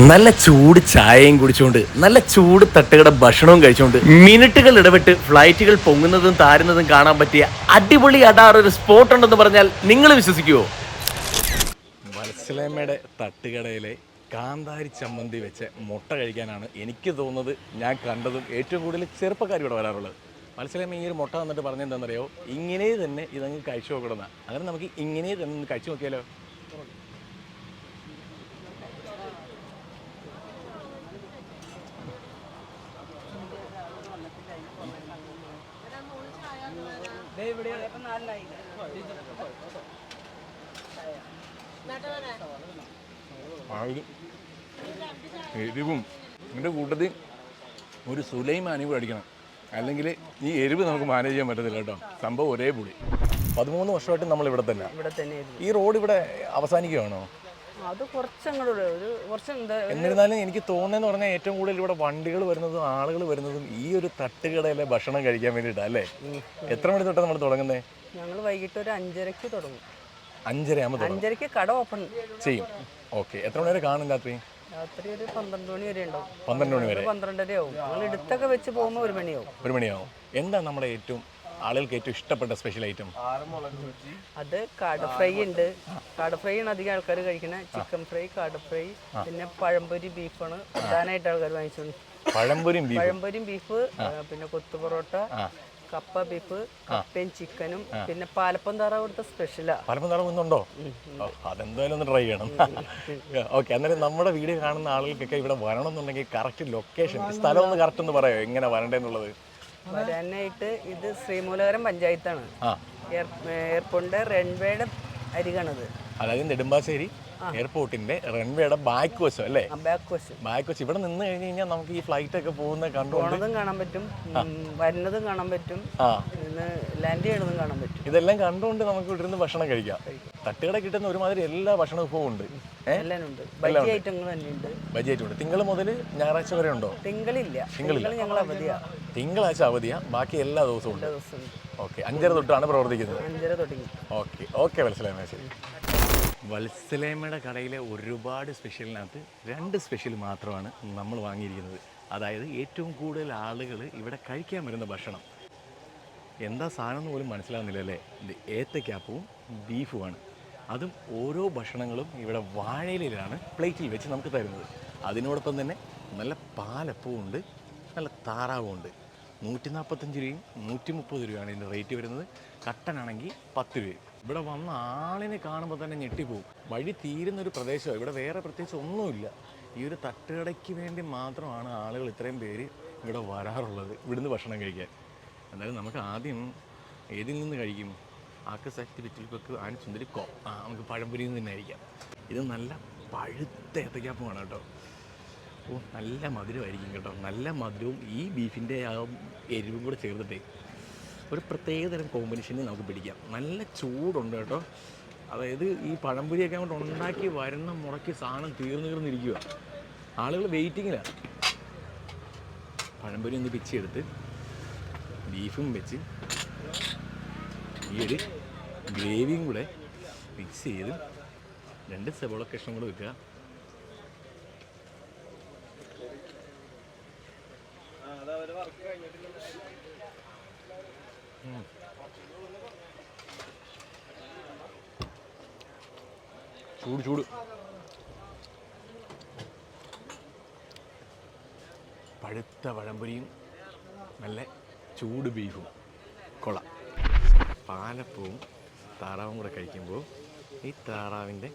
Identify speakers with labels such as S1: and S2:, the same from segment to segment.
S1: നല്ല ചൂട് ചായയും കുടിച്ചുകൊണ്ട് നല്ല ചൂട് തട്ടുകട ഭക്ഷണവും കഴിച്ചുകൊണ്ട് മിനിറ്റുകൾ ഇടവിട്ട് ഫ്ലൈറ്റുകൾ പൊങ്ങുന്നതും താരുന്നതും കാണാൻ പറ്റിയ അടിപൊളി അടാർ ഒരു സ്പോട്ട് ഉണ്ടെന്ന് പറഞ്ഞാൽ നിങ്ങൾ വിശ്വസിക്കുവോ? മത്സ്യമ്മയുടെ തട്ടുകടയിലെ കാന്താരി ചമ്മന്തി വെച്ച് മുട്ട കഴിക്കാനാണ് എനിക്ക് തോന്നുന്നത് ഞാൻ കണ്ടതും ഏറ്റവും കൂടുതൽ ചെറുപ്പക്കാർ ഇവിടെ വരാറുള്ളത്. മത്സ്യമ്മ ഈ ഒരു മുട്ട വന്നിട്ട് പറഞ്ഞെന്താണെന്നറിയോ ഇങ്ങനെ തന്നെ ഇതങ്ങ് കഴിച്ചു നോക്കണം അങ്ങനെ നമുക്ക് ഇങ്ങനെ തന്നെ കഴിച്ചു നോക്കിയാലോ? എരിവും. എന്റെ കൂട്ടത്തിൽ ഒരു സുലൈമാനി കൂടെ അടിക്കണം. അല്ലെങ്കിൽ ഈ എരിവ് നമുക്ക് മാനേജ് ചെയ്യാൻ പറ്റത്തില്ല കേട്ടോ. സംഭവം ഒരേ പുളി പതിമൂന്ന് വർഷമായിട്ട് നമ്മൾ ഇവിടെ തന്നെ ഈ റോഡ് ഇവിടെ അവസാനിക്കുകയാണോ
S2: അത് കുറച്ചങ്ങോട്ട് ഒരു കുറച്ച് എന്താ
S1: എന്നിരുന്നാലും എനിക്ക് തോന്നുന്നതെന്ന് പറഞ്ഞാൽ ഏറ്റവും കൂടുതൽ ഇവിടെ വണ്ടികൾ വരുന്നതും ആളുകൾ വരുന്നതും ഈ ഒരു തട്ടുകടയിലെ ഭക്ഷണം കഴിക്കാൻ വേണ്ടിയിട്ടാണ് അല്ലേ? എത്ര മണി തൊട്ടാണ് നമ്മൾ തുടങ്ങുന്നത്
S2: ഞങ്ങൾ വൈകിട്ട് ഒരു അഞ്ചരക്ക് തുടങ്ങും.
S1: അഞ്ചര ആകുമ്പോൾ
S2: അഞ്ചരക്ക് കട ഓപ്പൺ.
S1: ചെയ്യും. ഓക്കെ. എത്ര മണി വരെ കാണും രാത്രി?
S2: രാത്രി ഒരു പന്ത്രണ്ട് മണി വരെ ഉണ്ടാവും.
S1: പന്ത്രണ്ട് മണി വരെ.
S2: പന്ത്രണ്ടര ആവും. ഞങ്ങൾ എടുത്തൊക്കെ വെച്ച് പോകുമ്പോൾ ഒരു മണിയാവും.
S1: ഒരു മണിയാവും. എന്താ നമ്മുടെ ഏറ്റവും ആളുകൾക്ക് ഏറ്റവും ഇഷ്ടപ്പെട്ട സ്പെഷ്യൽ ഐറ്റം
S2: അത് കാട ഫ്രൈ ഉണ്ട്. കാട ഫ്രൈ ആണ് അധികം ആൾക്കാർ കഴിക്കുന്നത് ചിക്കൻ ഫ്രൈ കാട ഫ്രൈ പിന്നെ പഴംപൊരി ബീഫാണ് പ്രധാനമായിട്ട് ആൾക്കാർ വാങ്ങിച്ചോണ്ട്.
S1: പഴംപൊരിയും ബീഫ്?
S2: പഴംപൊരിയും ബീഫ് പിന്നെ കൊത്തു പൊറോട്ട കപ്പ ബീഫ് കപ്പയും ചിക്കനും പിന്നെ പാലപ്പം താറാവ് ഇവിടുത്തെ സ്പെഷ്യലാ
S1: പലപ്പം നടക്കുന്നുണ്ടോ അതെന്തായാലും ഒന്ന് ട്രൈ ചെയ്യണം. ഓക്കെ അന്നേരം നമ്മുടെ വീഡിയോ കാണുന്ന ആളുകൾക്കൊക്കെ ഇവിടെ വരണം എന്നുണ്ടെങ്കിൽ കറക്റ്റ് ലൊക്കേഷൻ സ്ഥലം ഒന്ന് കറക്റ്റ് ഒന്ന് പറയാമോ എങ്ങനെ വരണ്ടേന്നുള്ളത്?
S2: വരാനായിട്ട് ഇത് ശ്രീമൂലകരം പഞ്ചായത്താണ്. എയർപോർട്ടിന്റെ റൺവേയുടെ അരികാണത്.
S1: അതായത് നെടുമ്പാശ്ശേരി എയർപോർട്ടിന്റെ റൺവേയുടെ ബാക്ക് വശം അല്ലേ?
S2: ബാക്ക് വശം.
S1: ബാക്ക് വശം. ഇവിടെ നിന്ന് കഴിഞ്ഞ് കഴിഞ്ഞാൽ നമുക്ക് ഈ ഫ്ലൈറ്റ് ഒക്കെ പോകുന്ന
S2: പോണതും കാണാൻ പറ്റും. വരുന്നതും കാണാൻ പറ്റും. ലാൻഡ് ചെയ്യണതും കാണാൻ പറ്റും.
S1: ഇതെല്ലാം കണ്ടുകൊണ്ട് നമുക്ക് ഇവിടെ നിന്ന് ഭക്ഷണം കഴിക്കാം. തട്ടുകട കിട്ടുന്ന ഒരുമാതിരി എല്ലാ ഭക്ഷണ വിഭവവും ഉണ്ട്.
S2: ബജി ഐറ്റങ്ങൾ ഉണ്ട്.
S1: തിങ്കൾ മുതൽ ഞായറാഴ്ച വരെ ഉണ്ടോ?
S2: തിങ്കളില്ല. തിങ്കളില്ല. ഞങ്ങൾ അവധിയാ.
S1: തിങ്കളാഴ്ച അവധിയാ. ബാക്കി എല്ലാ ദിവസവും ഉണ്ട്. ഓക്കെ. അഞ്ചര തൊട്ടാണ് പ്രവർത്തിക്കുന്നത്.
S2: അഞ്ചര
S1: ഓക്കെ. ഓക്കെ വത്സലേമ ശരി വത്സലേമയുടെ കടയിലെ ഒരുപാട് സ്പെഷ്യലിനകത്ത് രണ്ട് സ്പെഷ്യൽ മാത്രമാണ് നമ്മൾ വാങ്ങിയിരിക്കുന്നത്. അതായത് ഏറ്റവും കൂടുതൽ ആളുകൾ ഇവിടെ കഴിക്കാൻ വരുന്ന ഭക്ഷണം. എന്താ സാധനം എന്ന് പോലും മനസ്സിലാവുന്നില്ല അല്ലേ ഇത് ഏത്തക്കാപ്പവും ബീഫുമാണ്. അതും ഓരോ ഭക്ഷണങ്ങളും ഇവിടെ വാഴയിലാണ് പ്ലേറ്റിൽ വെച്ച് നമുക്ക് തരുന്നത്. അതിനോടൊപ്പം തന്നെ നല്ല പാലപ്പവും ഉണ്ട്. നല്ല താറാവും ഉണ്ട് നൂറ്റി നാൽപ്പത്തഞ്ച് രൂപയും നൂറ്റി മുപ്പത് രൂപയാണ് ഇതിന്റെ റേറ്റ് വരുന്നത്. കട്ടനാണെങ്കിൽ പത്ത് രൂപ ഇവിടെ വന്ന ആളിനെ കാണുമ്പോൾ തന്നെ ഞെട്ടിപ്പോവും. വഴി തീരുന്ന ഒരു പ്രദേശമാണ് ഇവിടെ വേറെ പ്രത്യേകിച്ച് ഒന്നുമില്ല. ഈ ഒരു തട്ടുകടയ്ക്ക് വേണ്ടി മാത്രമാണ് ആളുകൾ ഇത്രയും പേര് ഇവിടെ വരാറുള്ളത്. ഇവിടുന്ന് ഭക്ഷണം കഴിക്കാൻ. എന്തായാലും നമുക്ക് ആദ്യം ഏതിൽ നിന്ന് കഴിക്കും? ആക്ക് ശക്തി പിറ്റിൽക്കൊക്കെ ആൻ സുന്ദരി കോ. ആ നമുക്ക് പഴംപൊരിയിൽ നിന്ന് തന്നെ കഴിക്കാം. ഇത് നല്ല പഴുത്ത ഏത്തക്കാപ്പമാണ് കേട്ടോ. ഓ നല്ല മധുരമായിരിക്കും കേട്ടോ. നല്ല മധുരവും ഈ ബീഫിന്റെ ആ എരിവും കൂടെ ചേർത്തിട്ടേ ഒരു പ്രത്യേകതരം കോമ്പിനേഷനിൽ നമുക്ക് പിടിക്കാം. നല്ല ചൂടുണ്ട് കേട്ടോ. അതായത് ഈ പഴംപൊരിയൊക്കെ അങ്ങോട്ട് ഉണ്ടാക്കി വരുന്ന മുടക്കി സാധനം തീർന്നു തീർന്നിരിക്കുക ആളുകൾ വെയിറ്റിങ്ങിലാണ് പഴംപൊരി ഒന്ന് പിച്ചെടുത്ത് ബീഫും വെച്ച് ഈ ഒരു ഗ്രേവിയും കൂടെ മിക്സ് ചെയ്ത് രണ്ട് സെബോള കഷ്ണം കൂടെ വെക്കുക. ചൂട് ചൂട്. പഴുത്ത പഴംപൊരിയും നല്ല ചൂട് ബീഫും. കൊള പാലപ്പവും താറാവും കൂടെ കഴിക്കുമ്പോൾ ഈ താറാവിന്റെ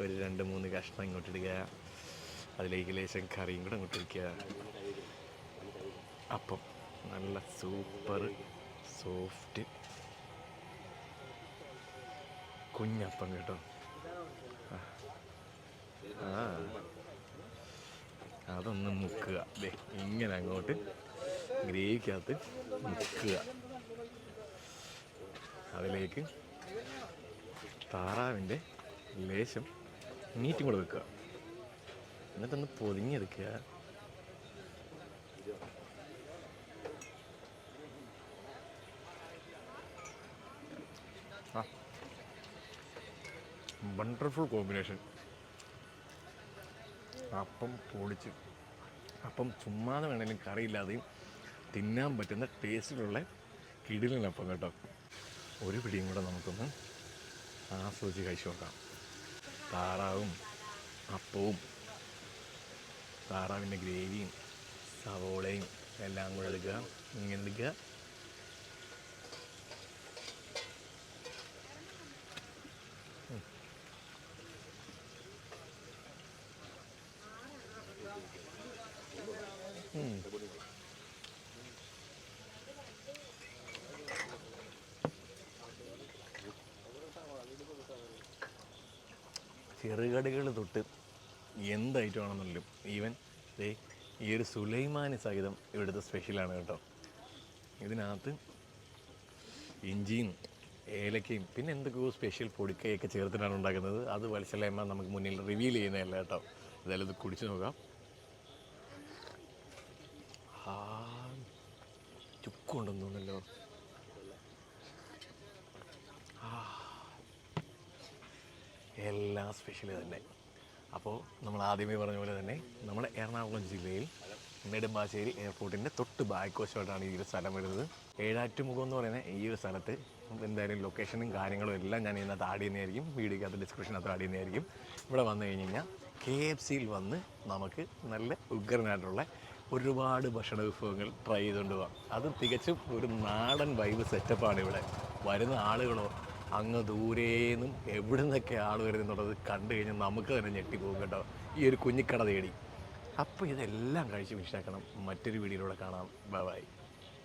S1: ഒരു രണ്ട് മൂന്ന് കഷ്ണം ഇങ്ങോട്ട് ഇടുക. അതിലേക്ക് ലേശം കറിയും കൂടെ അങ്ങോട്ട് ഇരിക്കുക അപ്പം നല്ല സൂപ്പർ സോഫ്റ്റ് കുഞ്ഞപ്പം കേട്ടോ. ആ. അതൊന്ന് മുക്കുക. ദേ ഇങ്ങനെ അങ്ങോട്ട് ഗ്രേവിക്കകത്ത് മുക്കുക. അതിലേക്ക് താറാവിന്റെ ലേശം മീറ്റും കൂടെ വെക്കുക. എന്നിട്ടൊന്ന് പൊതിഞ്ഞെടുക്കുക. വണ്ടർഫുൾ കോമ്പിനേഷൻ അപ്പം പൊളിച്ച് അപ്പം ചുമ്മാതെ വേണമെങ്കിലും കറിയില്ലാതെയും തിന്നാൻ പറ്റുന്ന ടേസ്റ്റിലുള്ള കിടിലിനപ്പം കേട്ടോ. ഒരു പിടിയും കൂടെ നമുക്കൊന്ന് ആസ്വദിച്ച് കഴിച്ചു നോക്കാം. താറാവും അപ്പവും താറാവിന്റെ ഗ്രേവിയും സവോളയും എല്ലാം കൂടെ എടുക്കുക. ഇങ്ങനെ എടുക്കുക. ചെറുകടികൾ തൊട്ട് എന്ത് ഐറ്റം ആണെന്നുള്ളൂ ഈവൻ ദേ ഈ ഒരു സുലൈമാനി സഹിതം ഇവിടുത്തെ സ്പെഷ്യലാണ് കേട്ടോ. ഇതിനകത്ത് ഇഞ്ചിയും ഏലക്കയും പിന്നെ എന്തൊക്കെയോ സ്പെഷ്യൽ പൊടിക്കയൊക്കെ ചേർത്തിട്ടാണ് ഉണ്ടാക്കുന്നത്. അത് വത്സലയമ്മ നമുക്ക് മുന്നിൽ റിവീൽ ചെയ്യുന്നതല്ല കേട്ടോ. ഇതായാലും ഇത് കുടിച്ചു നോക്കാം. ആ എല്ലാം സ്പെഷ്യൽ തന്നെ. അപ്പോൾ നമ്മൾ ആദ്യമേ പറഞ്ഞ പോലെ തന്നെ നമ്മുടെ എറണാകുളം ജില്ലയിൽ നെടുമ്പാശ്ശേരി എയർപോർട്ടിന്റെ തൊട്ട് ബാക്ക് വശമായിട്ടാണ് ഈ ഒരു സ്ഥലം വരുന്നത്. ഏഴാറ്റുമുഖം എന്ന് പറയുന്ന ഈ ഒരു സ്ഥലത്ത് എന്തായാലും ലൊക്കേഷനും കാര്യങ്ങളും എല്ലാം ഞാൻ ഇതിനകത്ത് ആഡ് ചെയ്യുന്നതായിരിക്കും. വീഡിയോക്കകത്ത് ഡിസ്ക്രിപ്ഷനകത്ത് ആഡ് ചെയ്യുന്നതായിരിക്കും. ഇവിടെ വന്നു കഴിഞ്ഞ് കഴിഞ്ഞാൽ കെ എഫ് സിയിൽ വന്ന് നമുക്ക് നല്ല ഉഗ്രനായിട്ടുള്ള ഒരുപാട് ഭക്ഷണ വിഭവങ്ങൾ ട്രൈ ചെയ്തുകൊണ്ട് പോകാം. അത് തികച്ചും ഒരു നാടൻ വൈബ് സെറ്റപ്പാണ് ഇവിടെ. വരുന്ന ആളുകളോ അങ്ങ് ദൂരേന്നും എവിടെ നിന്നൊക്കെ ആൾ വരുന്നുള്ളത് കണ്ടു കഴിഞ്ഞാൽ നമുക്ക് തന്നെ ഞെട്ടിപ്പോകും കേട്ടോ. ഈ ഒരു കുഞ്ഞിക്കട തേടി. അപ്പോൾ ഇതെല്ലാം കഴിച്ച് വിഷാക്കണം മറ്റൊരു വീഡിയോയിലൂടെ കാണാം. ബൈ